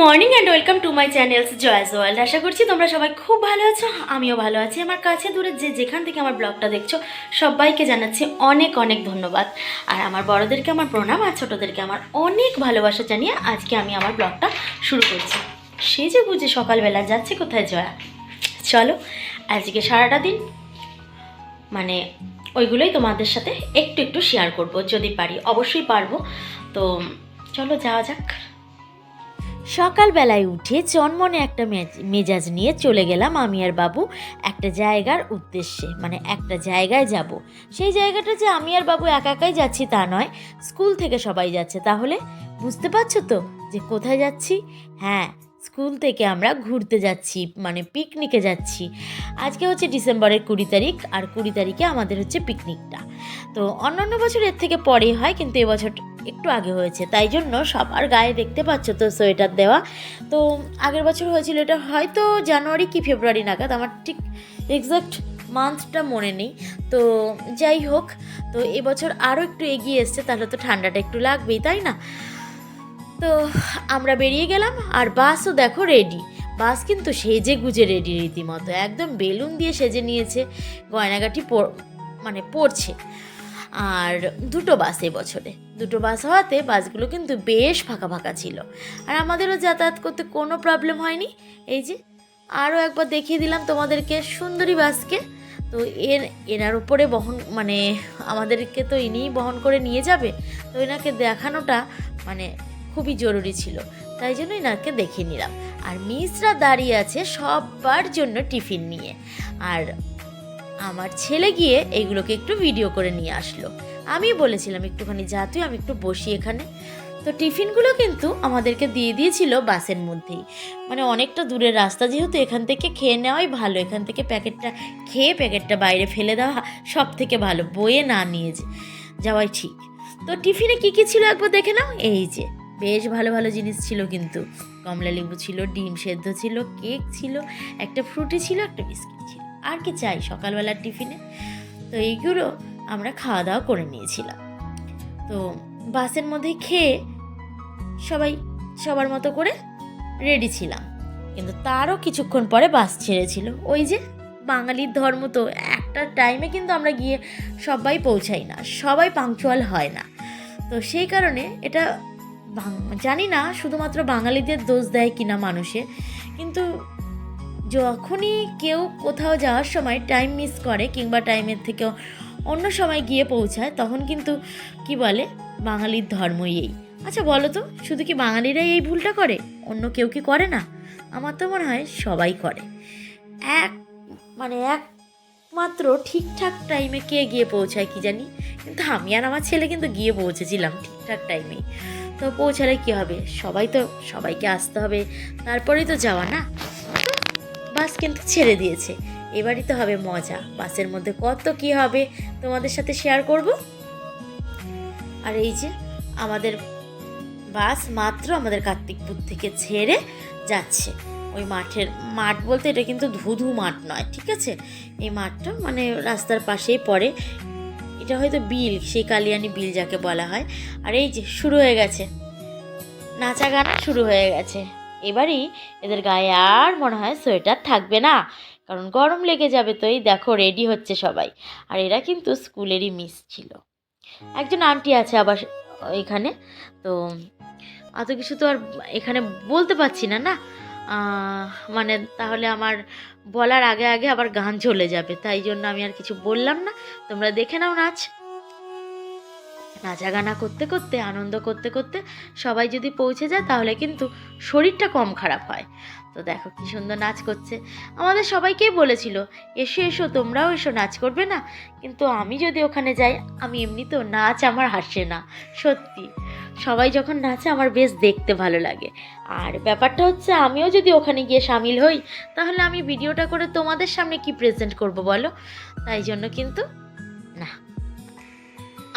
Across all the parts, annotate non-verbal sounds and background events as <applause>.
Morning and welcome to my channels Joya's world আশা করছি তোমরা সবাই খুব ভালো আছো, আমিও ভালো আছি। আমার কাছে দূরে যে যেখান থেকে আমার ব্লগটা দেখছ, সবাইকে জানাচ্ছি অনেক অনেক ধন্যবাদ। আর আমার বড়দেরকে আমার প্রণাম, আর ছোটোদেরকে আমার অনেক ভালোবাসা জানিয়ে আজকে আমি আমার ব্লগটা শুরু করছি। সে যে বুঝে সকালবেলা যাচ্ছে কোথায় জয়া? চলো, আজকে সারাটা দিন মানে ওইগুলোই তোমাদের সাথে একটু একটু শেয়ার করব, যদি পারি। অবশ্যই পারব। তো চলো যাওয়া যাক। সকালবেলায় উঠে চনমনে একটা মেজাজ নিয়ে চলে গেলাম আমি আর বাবু একটা জায়গার উদ্দেশ্যে মানে একটা জায়গায় যাব। সেই জায়গাটা যে আমি আর বাবু একা একাই যাচ্ছি তা নয়, স্কুল থেকে সবাই যাচ্ছে। তাহলে বুঝতে পারছ তো যে কোথায় যাচ্ছি? হ্যাঁ স্কুল থেকে আমরা ঘুরতে যাচ্ছি মানে পিকনিকে যাচ্ছি। আজকে হচ্ছে ডিসেম্বরের কুড়ি তারিখ আর কুড়ি তারিখে আমাদের হচ্ছে পিকনিকটা তো অন্যান্য বছর এর থেকে পরে হয়, কিন্তু এবছর একটু আগে হয়েছে, তাই জন্য সবার গায়ে দেখতে পাচ্ছ তো সোয়েটার দেওয়া। তো আগের বছর হয়েছিল এটা, হয়তো জানুয়ারি কি ফেব্রুয়ারি নাগাদ, আমার ঠিক এক্সাক্ট মান্থটা মনে নেই। তো যাই হোক, তো এবছর আরও একটু এগিয়ে এসছে, তাহলে তো ঠান্ডাটা একটু লাগবেই, তাই না? তো আমরা বেরিয়ে গেলাম আর বাসও দেখো রেডি বাস কিন্তু সেজে গুজে রেডি রীতিমতো। একদম বেলুন দিয়ে সেজে নিয়েছে, গয়নাগাটি মানে পড়ছে আর দুটো বাস বছরে। দুটো বাস হওয়াতে বাসগুলো কিন্তু বেশ ফাঁকা ফাঁকা ছিল। আর আমাদেরও যাতায়াত করতে কোনো প্রবলেম হয়নি। এই যে, আরও একবার দেখিয়ে দিলাম তোমাদেরকে সুন্দরী বাসকে। তো এর, এনার উপরে বহন মানে আমাদেরকে তো ইনিই বহন করে নিয়ে যাবে। তো এনাকে দেখানোটা মানে খুবই জরুরি ছিল। তাই জন্য এনাকে দেখে নিলাম। আর মিসরা দাঁড়িয়ে আছে সবার জন্য টিফিন নিয়ে। আর আমার ছেলে গিয়ে এগুলোকে একটু ভিডিও করে নিয়ে আসলো। আমি বলেছিলাম, একটুখানি যা তুই, আমি একটু বসি এখানে। তো টিফিনগুলো কিন্তু আমাদেরকে দিয়ে দিয়েছিল বাসের মধ্যেই। মানে অনেকটা দূরের রাস্তা, যেহেতু এখান থেকে খেয়ে নেওয়াই ভালো। এখান থেকে প্যাকেটটা খেয়ে প্যাকেটটা বাইরে ফেলে দেওয়া সব থেকে ভালো। বয়ে না নিয়ে যাওয়াই ঠিক। তো টিফিনে কি কী ছিল একবার দেখে নাও? এই যে। বেশ ভালো ভালো জিনিস ছিল কিন্তু। কমলা লেবু ছিল, ডিম সেদ্ধ ছিল, কেক ছিল, একটা ফ্রুটি ছিল, একটা বিস্কিট ছিল। আর কি চাই সকালবেলার টিফিনে? তো এইগুলো আমরা খাওয়া দাওয়া করে নিয়েছিলাম। তো বাসের মধ্যে খেয়ে সবাই সবার মতো করে রেডি ছিলাম। কিন্তু তারও কিছুক্ষণ পরে বাস ছেড়েছিল। ওই যে বাঙালির ধর্ম তো, একটা টাইমে কিন্তু আমরা গিয়ে সবাই পৌঁছাই না, সবাই পাংচুয়াল হয় না। তো সেই কারণে এটা জানি না, শুধুমাত্র বাঙালিদের দোষ দেয় কিনা মানুষে কিন্তু যখনই কেউ কোথাও যাওয়ার সময় টাইম মিস করে কিংবা টাইমের থেকেও অন্য সময় গিয়ে পৌঁছায়, তখন কিন্তু কি বলে, বাঙালির ধর্মই এই। আচ্ছা বলো তো, শুধু কি বাঙালিরাই এই ভুলটা করে? অন্য কেউ কি করে না? আমার তো মনে হয় সবাই করে। এক মানে একমাত্র ঠিকঠাক টাইমে কে গিয়ে পৌঁছায় কি জানি? কিন্তু আমি আর আমার ছেলে কিন্তু গিয়ে পৌঁছেছিলাম ঠিকঠাক টাইমেই তো পৌঁছালে কি হবে? সবাই তো, সবাইকে আসতে হবে। তারপরেই তো যাওয়া, না? বাস কিন্তু ছেড়ে দিয়েছে। এবারই তো হবে মজা। বাসের মধ্যে কত কি হবে তোমাদের সাথে শেয়ার করব? আর এই যে আমাদের বাস মাত্র আমাদের কার্তিকপুর থেকে ছেড়ে যাচ্ছে। ওই মাঠের মাঠ বলতে এটা কিন্তু ধুধু মাঠ নয়, ঠিক আছে? এই মাঠটা মানে রাস্তার পাশেই পড়ে। এটা হয়তো বিল, সেই কালিয়ানি বিল যাকে বলা হয়। আর এই যে, শুরু হয়ে গেছে। নাচা গান শুরু হয়ে গেছে। এবারই এদের গায়ে আর মনে হয় সোয়েটার থাকবে না, কারণ গরম লেগে যাবে তো এই দেখো, রেডি হচ্ছে সবাই। আর এরা কিন্তু স্কুলেরই মিস ছিল। একজন আন্টি আছে আবার এখানে, তো অত কিছু তো আর এখানে বলতে পারছি না না? মানে তাহলে আমার বলার আগে আগে আবার গান চলে যাবে, তাই জন্য আমি আর কিছু বললাম না। তোমরা দেখে নাও নাচ। নাচা গানা করতে করতে, আনন্দ করতে করতে সবাই যদি পৌঁছে যায় তাহলে কিন্তু শরীরটা কম খারাপ হয়। তো দেখো কি সুন্দর নাচ করছে। আমাদের সবাইকেই বলেছিল, এসো এসো, তোমরাও এসো, নাচ করবে না? কিন্তু আমি যদি ওখানে যাই, আমি এমনিতেও নাচ আমার হাসে না, সত্যি। সবাই যখন নাচে আমার বেশ দেখতে ভালো লাগে। আর ব্যাপারটা হচ্ছে, আমিও যদি ওখানে গিয়ে সামিল হই, তাহলে আমি ভিডিওটা করে তোমাদের সামনে কি প্রেজেন্ট করব বলো? তাই জন্য কিন্তু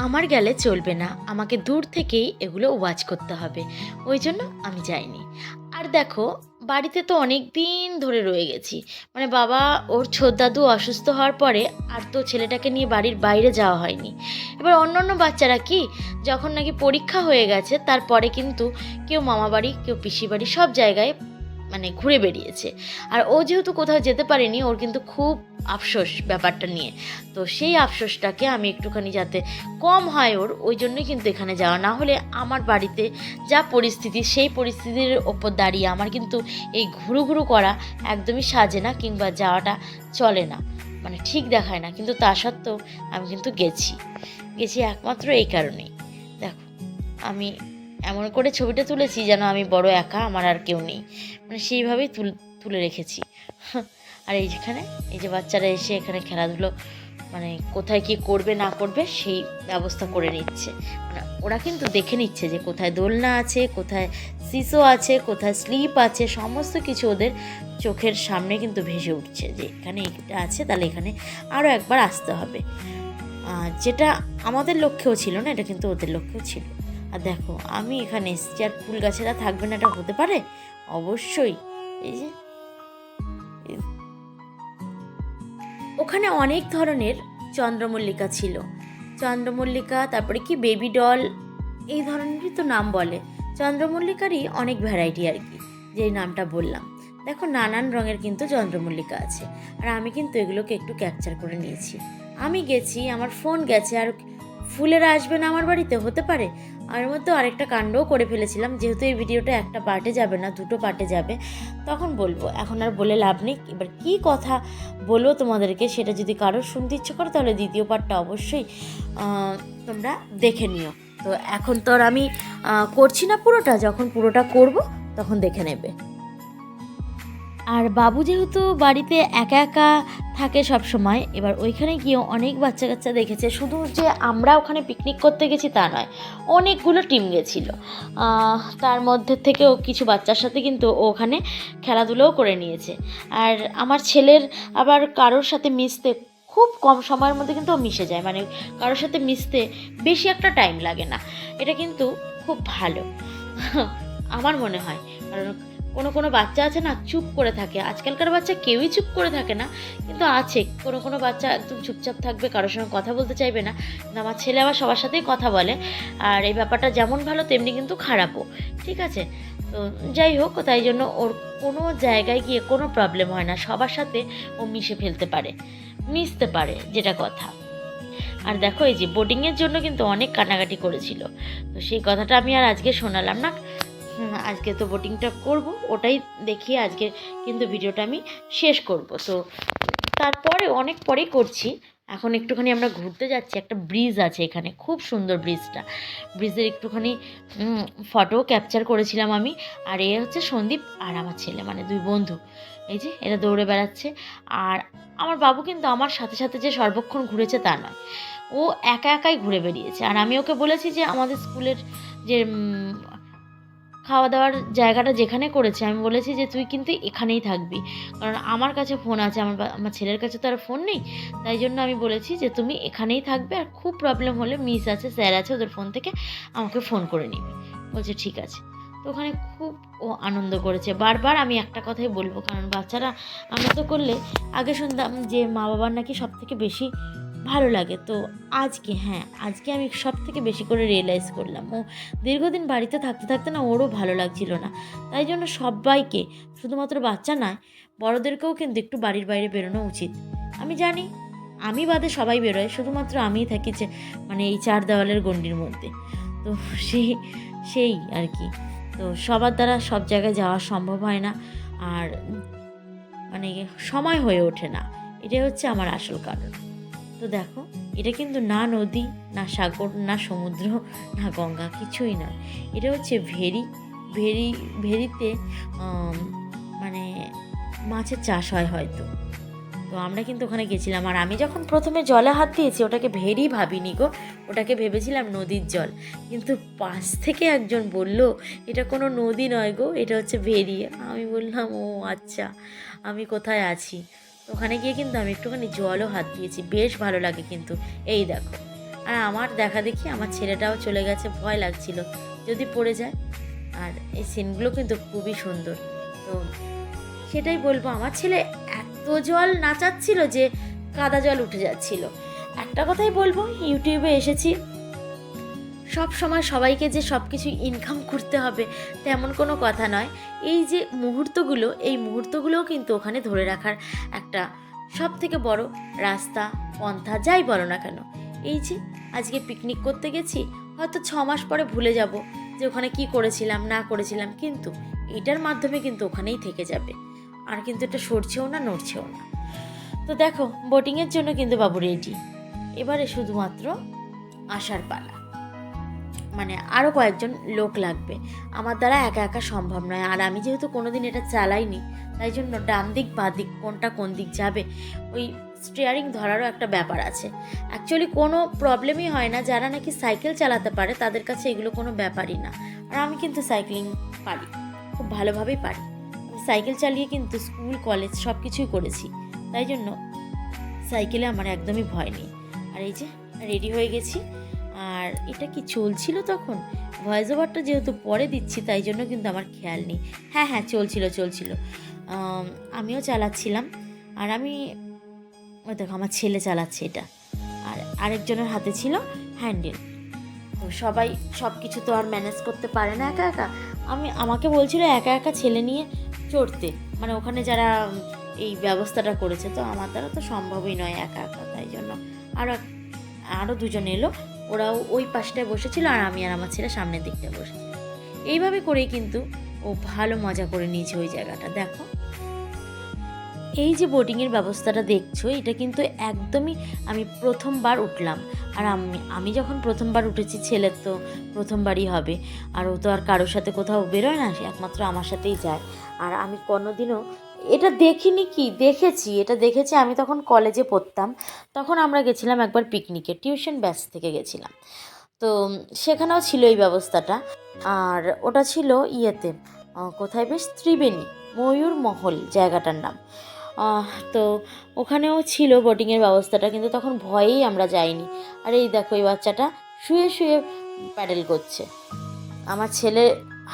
আমার গেলে চলবে না। আমাকে দূর থেকেই এগুলো ওয়াচ করতে হবে। ওই জন্য আমি যাইনি। আর দেখো, বাড়িতে তো অনেক দিন ধরে রয়ে গেছি। মানে বাবা, ওর ছোদ্দাদু অসুস্থ হওয়ার পরে আর তো ছেলেটাকে নিয়ে বাড়ির বাইরে যাওয়া হয়নি। এবার অন্য অন্য বাচ্চারা কি? যখন নাকি পরীক্ষা হয়ে গেছে, তারপরে কিন্তু কেউ মামা বাড়ি কেউ পিসি বাড়ি সব জায়গায় মানে ঘুরে বেরিয়েছে আর ও যেহেতু কোথাও যেতে পারেনি, ওর কিন্তু খুব আফসোস ব্যাপারটা নিয়ে। তো সেই আফসোসটাকে আমি একটুখানি যাতে কম হয় ওর, ওই জন্যই কিন্তু এখানে যাওয়া। না হলে আমার বাড়িতে যা পরিস্থিতি, সেই পরিস্থিতির ওপর দাঁড়িয়ে আমার কিন্তু এই ঘুরু ঘুরু করা একদমই সাজে না কিংবা যাওয়াটা চলে না। মানে ঠিক দেখায় না, কিন্তু তা সত্ত্বেও আমি কিন্তু গেছি। গেছি একমাত্র এই কারণেই। দেখো, আমি এমন করে ছবিটা তুলেছি যেন আমি বড় একা, আমার আর কেউ নেই। মানে সেইভাবেই তুল, তুলে রেখেছি। <laughs> আর এই যেখানে, এই যে বাচ্চারা এসে এখানে খেলাধুলো মানে কোথায় কি করবে, না করবে, সেই ব্যবস্থা করে নিচ্ছে। মানে ওরা কিন্তু দেখে নিচ্ছে যে কোথায় দোলনা আছে, কোথায় সিসো আছে, কোথায় স্লিপ আছে, সমস্ত কিছু ওদের চোখের সামনে কিন্তু ভেসে উঠছে যে এখানে এটা আছে, তাহলে এখানে আরও একবার আসতে হবে। যেটা আমাদের লক্ষ্যেও ছিল না, এটা কিন্তু ওদের লক্ষ্যেও ছিল। আর দেখো, আমি এখানে এসেছি, আর ফুল গাছেরা থাকবে না, এটা হতে পারে? অবশ্যই। এই যে, ওখানে অনেক ধরনের চন্দ্রমল্লিকা ছিল। চন্দ্রমল্লিকা, তারপরে কি, বেবি ডল, এই ধরনেরই তো নাম বলে। চন্দ্রমল্লিকারই অনেক ভ্যারাইটি আর কি যেই নামটা বললাম। দেখো, নানান রঙের কিন্তু চন্দ্রমল্লিকা আছে। আর আমি কিন্তু এগুলোকে একটু ক্যাপচার করে নিয়েছি। আমি গেছি, আমার ফোন গেছে, আর ফুলেরা আসবে না আমার বাড়িতে, হতে পারে? আর মধ্যে আরেকটা কাণ্ডও করে ফেলেছিলাম, যেহেতু এই ভিডিওটা একটা পার্টে যাবে না, দুটো পার্টে যাবে। তখন বলব, এখন আর বলে লাভ নেই। এবার কী কথা বলব তোমাদেরকে সেটা যদি কারোর শুনতে ইচ্ছে করে, তাহলে দ্বিতীয় পার্টটা অবশ্যই তোমরা দেখে নিও। তো এখন তো আর আমি করছি না পুরোটা, যখন পুরোটা করব, তখন দেখে নেবে। আর বাবু যেহেতু বাড়িতে একা একা থাকে সব সময় এবার ওইখানে গিয়েও অনেক বাচ্চা কাচ্চা দেখেছে। শুধু যে আমরা ওখানে পিকনিক করতে গেছি তা নয়, অনেকগুলো টিম গেছিল। তার মধ্যে থেকেও কিছু বাচ্চার সাথে কিন্তু ওখানে খেলাধুলোও করে নিয়েছে। আর আমার ছেলের আবার কারোর সাথে মিশতে খুব কম সময়ের মধ্যে কিন্তু ও মিশে যায়। মানে কারোর সাথে মিশতে বেশি একটা টাইম লাগে না। এটা কিন্তু খুব ভালো। আমার মনে হয়। কারণ কোনো কোনো বাচ্চা আছে না, চুপ করে থাকে। আজকালকার বাচ্চা কেউই চুপ করে থাকে না, কিন্তু আছে। কোনো কোনো বাচ্চা একদম চুপচাপ থাকবে, কারোর সঙ্গে কথা বলতে চাইবে না। কিন্তু আমার ছেলে আবার সবার সাথেই কথা বলে। আর এই ব্যাপারটা যেমন ভালো, তেমনি কিন্তু খারাপও। ঠিক আছে? তো যাই হোক, তাই জন্য ওর কোনো জায়গায় গিয়ে কোনো প্রবলেম হয় না। সবার সাথে ও মিশে ফেলতে পারে। মিশতে পারে, যেটা কথা। আর দেখো, এই যে বোটিংয়ের জন্য কিন্তু অনেক কান্নাকাটি করেছিল। তো সেই কথাটা আমি আর আজকে শোনালাম না। আজকে তো বোটিংটা করব, ওটাই দেখিয়ে আজকে কিন্তু ভিডিওটা আমি শেষ করব। তো তারপরে, অনেক পরেই করছি, এখন একটুখানি আমরা ঘুরতে যাচ্ছি, একটা ব্রিজ আছে এখানে, খুব সুন্দর ব্রিজটা ব্রিজের একটুখানি ফটো ক্যাপচার করেছিলাম আমি, আর এ হচ্ছে সন্দীপ আর আমার ছেলে মানে দুই বন্ধু। এই যে, এরা দৌড়ে বেড়াচ্ছে, আর আমার বাবু কিন্তু আমার সাথে সাথে যে সর্বক্ষণ ঘুরেছে তা নয়। ও একা একাই ঘুরে বেরিয়েছে আর আমি ওকে বলেছি যে আমাদের স্কুলের যে খাওয়া দাওয়ার জায়গাটা যেখানে করেছে, আমি বলেছি যে তুই কিন্তু এখানেই থাকবি। কারণ আমার কাছে ফোন আছে, আমার আমার ছেলের কাছে তো আর ফোন নেই। তাই জন্য আমি বলেছি যে তুমি এখানেই থাকবে আর খুব প্রবলেম হলে মিস আছে স্যার আছে ওদের ফোন থেকে আমাকে ফোন করে নিবি। বলছে, ঠিক আছে। তো ওখানে খুব ও আনন্দ করেছে। বারবার আমি একটা কথাই বলব, কারণ বাচ্চারা আনন্দ করলে আগে শুনতাম যে মা বাবার নাকি সব থেকে বেশি ভালো লাগে। তো আজকে হ্যাঁ আজকে আমি সব থেকে বেশি করে রিয়েলাইজ করলাম। ও দীর্ঘদিন বাড়িতে থাকতে থাকতে না ওরও ভালো লাগছিল না। তাই জন্য সবাইকে, শুধুমাত্র বাচ্চা নয়, বড়দেরকেও কিন্তু একটু বাড়ির বাইরে বেরোনো উচিত। আমি জানি, আমি বাদে সবাই বেরোয়, শুধুমাত্র আমিই থাকি যে মানে এই চার দেওয়ালের গণ্ডির মধ্যে। তো সেই সেই আর কি। তো সবার দ্বারা সব জায়গায় যাওয়া সম্ভব হয় না, আর মানে সময় হয়ে ওঠে না। এটাই হচ্ছে আমার আসল কারণ। তো দেখো, এটা কিন্তু না নদী, না সাগর, না সমুদ্র, না গঙ্গা, কিছুই নয় এটা হচ্ছে ভেরি ভেরি, ভেরিতে মানে মাছের চাষ হয় হয়তো। তো আমরা কিন্তু ওখানে গেছিলাম। আর আমি যখন প্রথমে জলে হাত দিয়েছি, ওটাকে ভেরি ভাবিনি গো। ওটাকে ভেবেছিলাম নদীর জল। কিন্তু পাশ থেকে একজন বলল, এটা কোনো নদী নয় গো, এটা হচ্ছে ভেরি। আমি বললাম, ও আচ্ছা আমি কোথায় আছি? ওখানে গিয়ে কিন্তু আমি একটুখানি জলও হাত দিয়েছি। বেশ ভালো লাগে কিন্তু। এই দেখো। আর আমার দেখা দেখি আমার ছেলেটাও চলে গেছে, ভয় লাগছিল। যদি পড়ে যায়। আর এই সিনগুলো কিন্তু খুবই সুন্দর। তো সেটাই বলব, আমার ছেলে এত জল নাচাচ্ছিল যে কাদা জল উঠে যাচ্ছিল। একটা কথাই বলব, ইউটিউবে এসেছি। সব সময় সবাইকে যে সব কিছু ইনকাম করতে হবে, তেমন কোনো কথা নয়। এই যে মুহূর্তগুলো, এই মুহূর্তগুলোও কিন্তু ওখানে ধরে রাখার একটা সব থেকে বড় রাস্তা, পন্থা, যাই বলো না কেন। এই যে আজকে পিকনিক করতে গেছি, হয়তো ছ মাস পরে ভুলে যাব যে ওখানে কি করেছিলাম, না করেছিলাম, কিন্তু এটার মাধ্যমে কিন্তু ওখানেই থেকে যাবে। আর কিন্তু এটা সরছেও না, নড়ছেও না। তো দেখো বোটিংয়ের জন্য কিন্তু বাবু রেডি এবারে শুধুমাত্র আসার পালা। মানে আরও কয়েকজন লোক লাগবে। আমার দ্বারা একা একা সম্ভব নয়। আর আমি যেহেতু কোনো দিন এটা চালাইনি, তাই জন্য ডান দিক, বা দিক, কোনটা কোন দিক যাবে, ওই স্টিয়ারিং ধরারও একটা ব্যাপার আছে। অ্যাকচুয়ালি কোনো প্রবলেমই হয় না। যারা নাকি সাইকেল চালাতে পারে, তাদের কাছে এগুলো কোনো ব্যাপারই না। আর আমি কিন্তু সাইক্লিং পারি, খুব ভালোভাবেই পারি। সাইকেল চালিয়ে কিন্তু স্কুল কলেজ সব কিছুই করেছি। তাই জন্য সাইকেলে আমার একদমই ভয় নেই। আর এই যে রেডি হয়ে গেছি। আর এটা কি চলছিল তখন? ভয়েস ওভারটা যেহেতু পরে দিচ্ছি, তাই জন্য কিন্তু আমার খেয়াল নেই। হ্যাঁ হ্যাঁ চলছিল চলছিল। আমিও চালাচ্ছিলাম। আর আমি, ওই দেখো, আমার ছেলে চালাচ্ছে এটা। আর আরেকজনের হাতে ছিল হ্যান্ডেল তো সবাই সব কিছু তো আর ম্যানেজ করতে পারে না একা একা। আমি, আমাকে বলছিল একা একা ছেলে নিয়ে চড়তে। মানে ওখানে যারা, এই ব্যবস্থাটা করেছে, তো আমার দ্বারা তো সম্ভবই নয় একা একা, তাই জন্য। আরও আরও দুজন এলো। ওরাও ওই পাশটায় বসেছিল আর আমি আর আমার ছেলে সামনের দিকটায় বসেছি এইভাবে করেই কিন্তু ও ভালো মজা করে নিয়েছে ওই জায়গাটা, দেখো। এই যে বোটিংয়ের ব্যবস্থাটা দেখছ, এটা কিন্তু একদমই আমি প্রথমবার উঠলাম। আর আমি আমি যখন প্রথমবার উঠেছি, ছেলের তো প্রথমবারই হবে। আর ও তো আর কারোর সাথে কোথাও বেরোয় না, সে একমাত্র আমার সাথেই যায়। আর আমি কোনোদিনও এটা দেখিনি কি? দেখেছি, এটা দেখেছি। আমি তখন কলেজে পড়তাম। তখন আমরা গেছিলাম একবার পিকনিকে, টিউশন ব্যাচ থেকে গেছিলাম। তো সেখানেও ছিল এই ব্যবস্থাটা। আর ওটা ছিল ইয়েতে কোথায় বেশ? ত্রিবেণী, ময়ূর মহল জায়গাটার নাম। তো ওখানেও ছিল বোটিংয়ের ব্যবস্থাটা, কিন্তু তখন ভয়েই আমরা যাইনি। আর এই দেখো, এই বাচ্চাটা শুয়ে শুয়ে প্যাডেল করছে। আমার ছেলে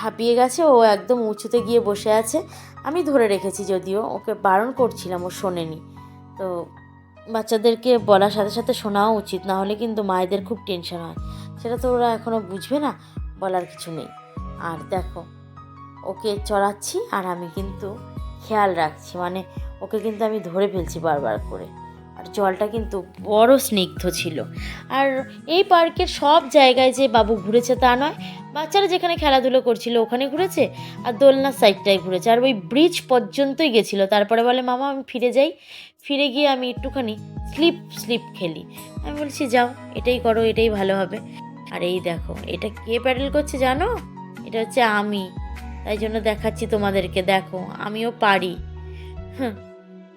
হাঁপিয়ে গেছে, ও একদম উঁচুতে গিয়ে বসে আছে। আমি ধরে রেখেছি যদিও, ওকে বারণ করছিলাম, ও শোনেনি। তো বাচ্চাদেরকে বলার সাথে সাথে শোনাও উচিত, না হলে কিন্তু মায়েদের খুব টেনশন হয়। সেটা তো ওরা এখনও বুঝবে না, বলার কিছু নেই। আর দেখো, ওকে চড়াচ্ছি আর আমি কিন্তু খেয়াল রাখছি মানে ওকে কিন্তু আমি ধরে ফেলছি বারবার করে। জলটা কিন্তু বড় স্নিগ্ধ ছিল। আর এই পার্কের সব জায়গায় যে বাবু ঘুরেছে তা নয় বাচ্চারা যেখানে খেলাধুলো করছিল ওখানে ঘুরেছে আর দোলনা সাইডটায় ঘুরেছে। আর ওই ব্রিজ পর্যন্তই গেছিল। তারপরে বলে মামা আমি ফিরে যাই। ফিরে গিয়ে আমি একটুখানি স্লিপ স্লিপ খেলি। আমি বলছি যাও এটাই করো এটাই ভালো হবে। আর এই দেখো এটা কে প্যাডেল করছে জানো? এটা হচ্ছে আমি। তাই জন্য দেখাচ্ছি তোমাদেরকে। দেখো আমিও পারি। হুঁ,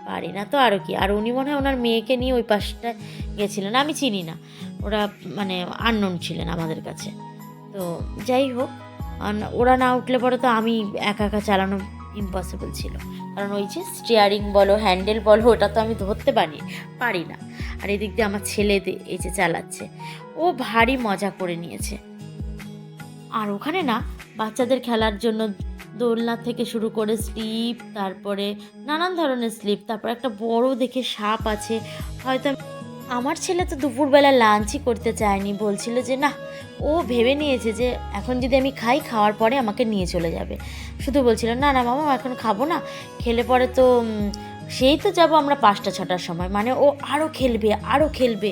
পারি না। তো আরও কি? আর উনি মনে হয় ওনার মেয়েকে নিয়ে ওই পাশটা গেছিলেন। আমি চিনি না। ওরা মানে আননোন ছিলেন আমাদের কাছে। তো যাই হোক ওরা না উঠলে পরে তো আমি একা একা চালানো ইম্পসিবল ছিল। কারণ ওই যে স্টিয়ারিং বলো হ্যান্ডেল বলো, ওটা তো আমি ধরতে পারি পারি না। আর এদিক দিয়ে আমার ছেলে এই যে চালাচ্ছে। ও ভারী মজা করে নিয়েছে। আর ওখানে না বাচ্চাদের খেলার জন্য দোলনা থেকে শুরু করে স্লিপ, তারপরে নানান ধরনের স্লিপ, তারপর একটা বড় দেখে সাপ আছে। হয়তো আমার ছেলে তো দুপুরবেলা লাঞ্চই করতে চায়নি, বলছিল যে না ও ভেবে নিয়েছে যে, এখন যদি আমি খাই, খাওয়ার পরে আমাকে নিয়ে চলে যাবে। শুধু বলছিল, না না, মামা, এখন খাব না। খেলে পরে তো সেই তো যাব আমরা পাঁচটা, ছটার সময়। মানে ও আরও খেলবে আরও খেলবে।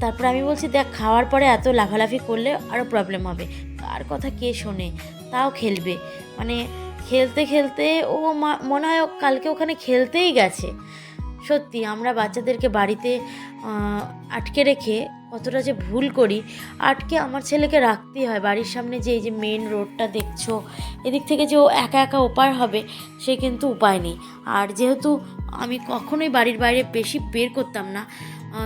তারপর আমি বলছি, দেখ, খাওয়ার পরে এত লাফালাফি করলে আরও প্রবলেম হবে। আর কথা কে শোনে? তাও খেলবে। মানে খেলতে খেলতে ও মনে হয় কালকে ওখানে খেলতেই গেছে। সত্যি আমরা বাচ্চাদেরকে বাড়িতে আটকে রেখে কতটা যে ভুল করি, আটকে আমার ছেলেকে রাখতেই হয়। বাড়ির সামনে যে, এই যে মেন রোডটা দেখছ, এদিক থেকে যে ও একা একা ওপার হবে, সে কিন্তু উপায় নেই। আর যেহেতু আমি কখনোই বাড়ির বাইরে বেশি বের করতাম না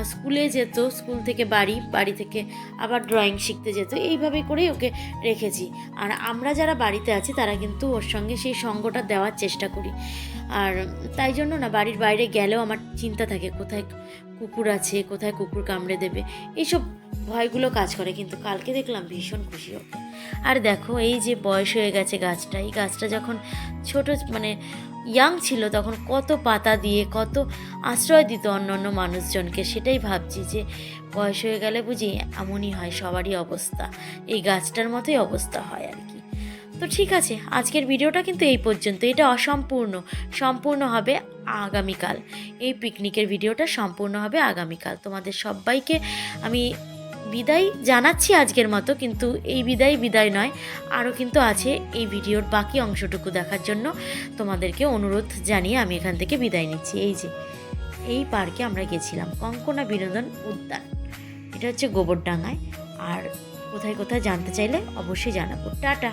স্কুলে যেত, স্কুল থেকে বাড়ি বাড়ি থেকে আবার ড্রয়িং শিখতে যেত। এইভাবে করেই ওকে রেখেছি। আর আমরা যারা বাড়িতে আছি, তারা কিন্তু ওর সঙ্গে সেই সঙ্গটা দেওয়ার চেষ্টা করি। আর তাই জন্য না, বাড়ির বাইরে গেলেও আমার চিন্তা থাকে, কোথায় কুকুর আছে, কোথায় কুকুর কামড়ে দেবে? এইসব ভয়গুলো কাজ করে, কিন্তু কালকে দেখলাম ভীষণ খুশি ওকে। আর দেখো, এই যে বয়স হয়ে গেছে গাছটা, এই গাছটা যখন ছোট মানে ইয়াং ছিল তখন কত পাতা দিয়ে, কত আশ্রয় দিত অন্য অন্য মানুষজনকে। সেটাই ভাবছি যে, বয়স হয়ে গেলে বুঝি এমনই হয়, সবারই অবস্থা। এই গাছটার মতোই অবস্থা হয় আর কি। তো ঠিক আছে, আজকের ভিডিওটা কিন্তু এই পর্যন্ত। এটা অসম্পূর্ণ। সম্পূর্ণ হবে আগামীকাল। এই পিকনিকের ভিডিওটা সম্পূর্ণ হবে আগামীকাল। তোমাদের সবাইকে আমি বিদায় জানাচ্ছি আজকের মতো, কিন্তু এই বিদায় বিদায় নয়, আরও কিন্তু আছে এই ভিডিওর বাকি অংশটুকু দেখার জন্য তোমাদেরকে অনুরোধ জানিয়ে আমি এখান থেকে বিদায় নিচ্ছি। এই যে, এই পার্কে আমরা গেছিলাম, কঙ্কনা বিনোদন উদ্যান। এটা হচ্ছে গোবরডাঙ্গায়, আর কোথায় কোথায় জানতে চাইলে অবশ্যই জানাব। টাটা!